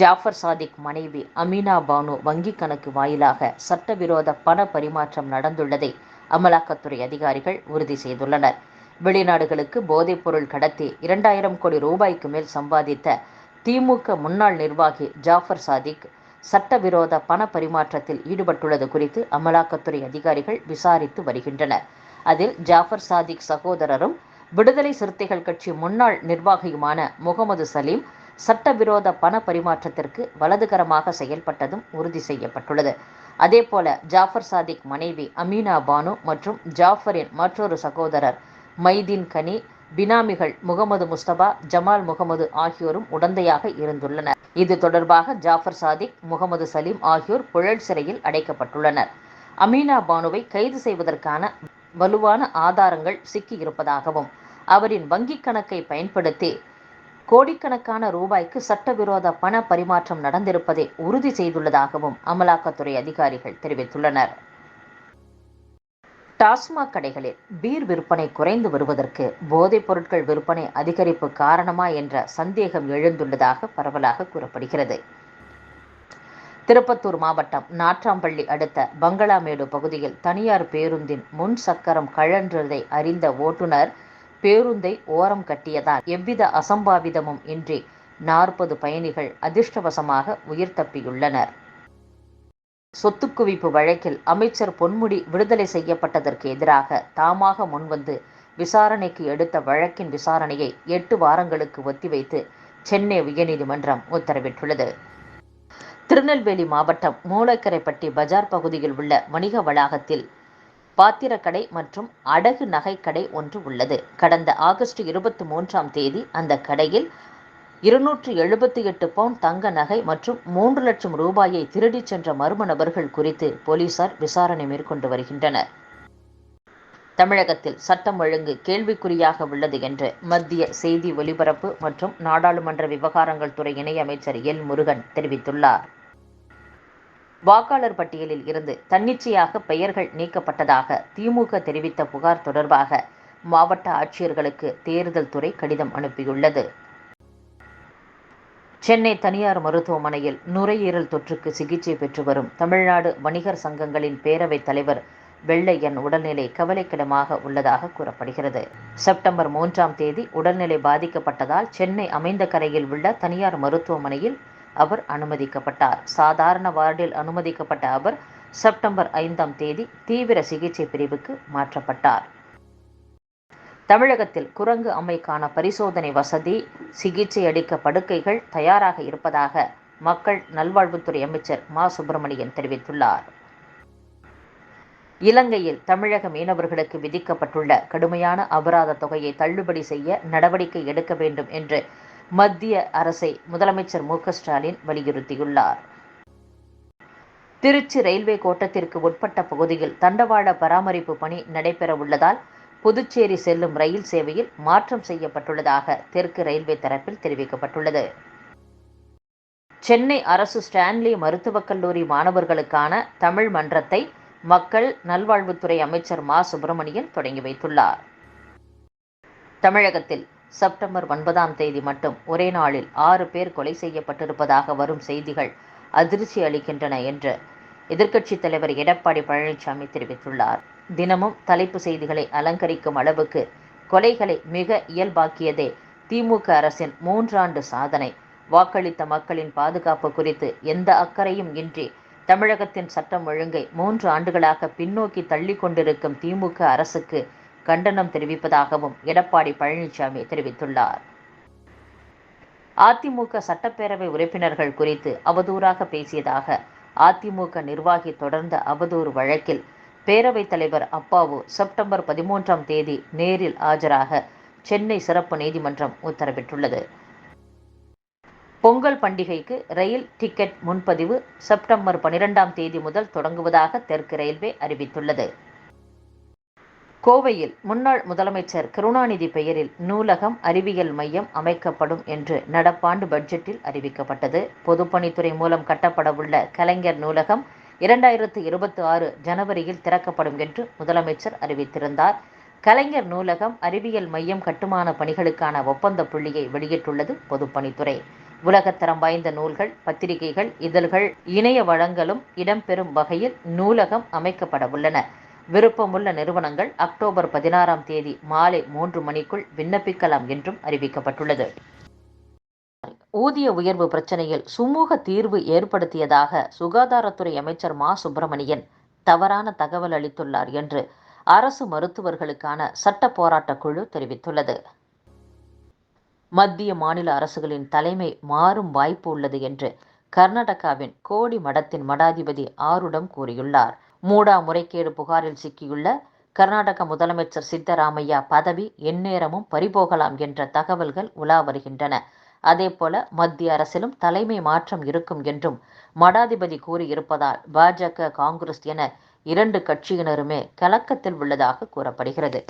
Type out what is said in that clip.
ஜாஃபர் சாதிக் மனைவி அமீனா பானு வங்கிக் கணக்கு வாயிலாக சட்டவிரோத பண பரிமாற்றம் நடந்துள்ளதை அமலாக்கத்துறை அதிகாரிகள் உறுதி செய்துள்ளனர். வெளிநாடுகளுக்கு போதைப்பொருள் கடத்தி இரண்டாயிரம் கோடி ரூபாய்க்கு மேல் சம்பாதித்த திமுக முன்னாள் நிர்வாகி ஜாஃபர் சாதிக் சட்டவிரோத பண பரிமாற்றத்தில் ஈடுபட்டுள்ளது குறித்து அமலாக்கத்துறை அதிகாரிகள் விசாரித்து வருகின்றனர். அதில் ஜாஃபர் சாதிக் சகோதரரும் விடுதலை சிறுத்தைகள் கட்சி முன்னாள் நிர்வாகியுமான முகமது சலீம் சட்டவிரோத பண பரிமாற்றத்திற்கு வலதுகரமாக செயல்பட்டதும் உறுதி செய்யப்பட்டுள்ளது. அதேபோல ஜாஃபர் சாதிக் மனைவி அமீனா பானு மற்றும் ஜாஃபரின் மற்றொரு சகோதரர் மைதீன் கனி பினாமிகள் முகமது முஸ்தபா ஜமால் முகமது ஆகியோரும் உடந்தையாக இருந்துள்ளனர். இது தொடர்பாக ஜாஃபர் சாதிக் முகமது சலீம் ஆகியோர் புழல் சிறையில் அடைக்கப்பட்டுள்ளனர். அமீனா பானுவை கைது செய்வதற்கான வலுவான ஆதாரங்கள் சிக்கியிருப்பதாகவும் அவரின் வங்கிக் கணக்கை பயன்படுத்தி கோடிக்கணக்கான ரூபாய்க்கு சட்டவிரோத பண பரிமாற்றம் நடந்திருப்பதை உறுதி செய்துள்ளதாகவும் அமலாக்கத்துறை அதிகாரிகள் தெரிவித்துள்ளனர். டாஸ்மாக் கடைகளில் பீர் விற்பனை குறைந்து வருவதற்கு போதைப் பொருட்கள் விற்பனை அதிகரிப்பு காரணமா என்ற சந்தேகம் எழுந்துள்ளதாக பரவலாக கூறப்படுகிறது. திருப்பத்தூர் மாவட்டம் நாற்றாம்பள்ளி அடுத்த பங்களாமேடு பகுதியில் தனியார் பேருந்தின் முன் சக்கரம் கழன்றதை அறிந்த ஓட்டுநர் பேருந்தை ஓரம் கட்டியதால் எவ்வித அசம்பாவிதமும் இன்றி நாற்பது பயணிகள் அதிர்ஷ்டவசமாக உயிர் தப்பியுள்ளனர். சொத்து குவிப்பு வழக்கில் அமைச்சர் பொன்முடி விடுதலை செய்யப்பட்டதற்கு எதிராக தாமாக முன்வந்து விசாரணைக்கு எடுத்த வழக்கின் விசாரணையை எட்டு வாரங்களுக்கு ஒத்திவைத்து சென்னை உயர்நீதிமன்றம் உத்தரவிட்டுள்ளது. திருநெல்வேலி மாவட்டம் மூலக்கரைப்பட்டி பஜார் பகுதியில் உள்ள வணிக வளாகத்தில் பாத்திரக்கடை மற்றும் அடகு நகைக்கடை ஒன்று உள்ளது. கடந்த ஆகஸ்ட் இருபத்தி மூன்றாம் தேதி அந்த கடையில் இருநூற்று எழுபத்தி எட்டு பவுண்ட் தங்க நகை மற்றும் மூன்று லட்சம் ரூபாயை திருடிச் சென்ற மர்ம நபர்கள் குறித்து போலீசார் விசாரணை மேற்கொண்டு வருகின்றனர். தமிழகத்தில் சட்டம் ஒழுங்கு கேள்விக்குறியாக உள்ளது என்று மத்திய செய்தி ஒலிபரப்பு மற்றும் நாடாளுமன்ற விவகாரங்கள் துறை இணையமைச்சர் எல் முருகன் தெரிவித்துள்ளார். வாக்காளர் பட்டியலில் இருந்து தன்னிச்சையாக பெயர்கள் நீக்கப்பட்டதாக திமுக தெரிவித்த புகார் தொடர்பாக மாவட்ட ஆட்சியர்களுக்கு தேர்தல் துறை கடிதம் அனுப்பியுள்ளது. சென்னை தனியார் மருத்துவமனையில் நுரையீரல் தொற்றுக்கு சிகிச்சை பெற்று வரும் தமிழ்நாடு வணிகர் சங்கங்களின் பேரவைத் தலைவர் வெள்ளையன் உடல்நிலை கவலைக்கிடமாக உள்ளதாக கூறப்படுகிறது. செப்டம்பர் மூன்றாம் தேதி உடல்நிலை பாதிக்கப்பட்டதால் சென்னை அமைந்த கரையில் உள்ள தனியார் மருத்துவமனையில் அவர் அனுமதிக்கப்பட்டார். சாதாரண வார்டில் அனுமதிக்கப்பட்ட அவர் செப்டம்பர் ஐந்தாம் தேதி தீவிர சிகிச்சை பிரிவுக்கு மாற்றப்பட்டார். தமிழகத்தில் குரங்கு அம்மைக்கான பரிசோதனை வசதி சிகிச்சை அளிக்க படுக்கைகள் தயாராக இருப்பதாக மக்கள் நல்வாழ்வுத்துறை அமைச்சர் மா. சுப்பிரமணியன் தெரிவித்துள்ளார். இலங்கையில் தமிழக மீனவர்களுக்கு விதிக்கப்பட்டுள்ள கடுமையான அபராத தொகையை தள்ளுபடி செய்ய நடவடிக்கை எடுக்க வேண்டும் என்று மத்திய அரசை முதலமைச்சர் மு ஸ்டாலின் வலியுறுத்தியுள்ளார். திருச்சி ரயில்வே கோட்டத்திற்கு உட்பட்ட பகுதியில் தண்டவாள பராமரிப்பு பணி நடைபெற உள்ளதால் புதுச்சேரி செல்லும் ரயில் சேவையில் மாற்றம் செய்யப்பட்டுள்ளதாக தெற்கு ரயில்வே தரப்பில் தெரிவிக்கப்பட்டுள்ளது. சென்னை அரசு ஸ்டான்லி மருத்துவக் கல்லூரி மாணவர்களுக்கான தமிழ் மன்றத்தை மக்கள் நல்வாழ்வுத்துறை அமைச்சர் மா. சுப்பிரமணியன் தொடங்கி வைத்துள்ளார். தமிழகத்தில் செப்டம்பர் ஒன்பதாம் தேதி மட்டும் ஒரே நாளில் ஆறு பேர் கொலை செய்யப்பட்டிருப்பதாக வரும் செய்திகள் அதிர்ச்சி அளிக்கின்றன என்று எதிர்க்கட்சித் தலைவர் எடப்பாடி பழனிசாமி தெரிவித்துள்ளார். தினமும் தலைப்பு செய்திகளை அலங்கரிக்கும் அளவுக்கு கொலைகளை மிக இயல்பாக்கியதே திமுக அரசின் மூன்றாண்டு சாதனை. வாக்களித்த மக்களின் பாதுகாப்பு குறித்து எந்த அக்கறையும் இன்றி தமிழகத்தின் சட்டம் ஒழுங்கை மூன்று ஆண்டுகளாக பின்னோக்கி தள்ளி கொண்டிருக்கும் திமுக அரசுக்கு கண்டனம் தெரிவிப்பதாகவும் எடப்பாடி பழனிசாமி தெரிவித்துள்ளார். அதிமுக சட்டப்பேரவை உறுப்பினர்கள் குறித்து அவதூறாக பேசியதாக அதிமுக நிர்வாகி தொடர்ந்த அவதூறு வழக்கில் பேரவைத் தலைவர் அப்பாவு செப்டம்பர் பதிமூன்றாம் தேதி நேரில் ஆஜராக சென்னை சிறப்பு நீதிமன்றம் உத்தரவிட்டுள்ளது. பொங்கல் பண்டிகைக்கு ரயில் டிக்கெட் முன்பதிவு செப்டம்பர் பனிரெண்டாம் தேதி முதல் தொடங்குவதாக தெற்கு ரயில்வே அறிவித்துள்ளது. கோவையில் முன்னாள் முதலமைச்சர் கருணாநிதி பெயரில் நூலகம் அறிவியல் மையம் அமைக்கப்படும் என்று நடப்பாண்டு பட்ஜெட்டில் அறிவிக்கப்பட்டது. பொதுப்பணித்துறை மூலம் கட்டப்படவுள்ள கலைஞர் நூலகம் இரண்டாயிரத்து இருபத்தி ஆறு ஜனவரியில் திறக்கப்படும் என்று முதலமைச்சர் அறிவித்திருந்தார். கலைஞர் நூலகம் அறிவியல் மையம் கட்டுமான பணிகளுக்கான ஒப்பந்த புள்ளியை வெளியிட்டுள்ளது பொதுப்பணித்துறை. உலகத்தரம் வாய்ந்த நூல்கள் பத்திரிகைகள் இதழ்கள் இணைய வழங்கலும் இடம்பெறும் வகையில் நூலகம் அமைக்கப்பட உள்ளன விருப்பமுள்ள நிறுவனங்கள் அக்டோபர் பதினாறாம் தேதி மாலை மூன்று மணிக்குள் விண்ணப்பிக்கலாம் என்றும் அறிவிக்கப்பட்டுள்ளது. ஊதிய உயர்வு பிரச்சனையில் சுமூக தீர்வு ஏற்படுத்தியதாக சுகாதாரத்துறை அமைச்சர் மா. சுப்பிரமணியன் தவறான தகவல் அளித்துள்ளார் என்று அரசு மருத்துவர்களுக்கான சட்ட போராட்ட குழு தெரிவித்துள்ளது. மத்திய மாநில அரசுகளின் தலைமை மாறும் வாய்ப்பு உள்ளது என்று கர்நாடகாவின் கோடி மடத்தின் மடாதிபதி ஆருடம் கூறியுள்ளார். மூடா முறைகேடு புகாரில் சிக்கியுள்ள கர்நாடக முதலமைச்சர் சித்தராமையா பதவி எந்நேரமும் பறிபோகலாம் என்ற தகவல்கள் உலா வருகின்றன. அதேபோல மத்திய அரசிலும் தலைமை மாற்றம் இருக்கும் என்றும் மடாதிபதி கூறியிருப்பதால் பாஜக காங்கிரஸ் என இரண்டு கட்சியினருமே கலக்கத்தில் உள்ளதாக கூறப்படுகிறது.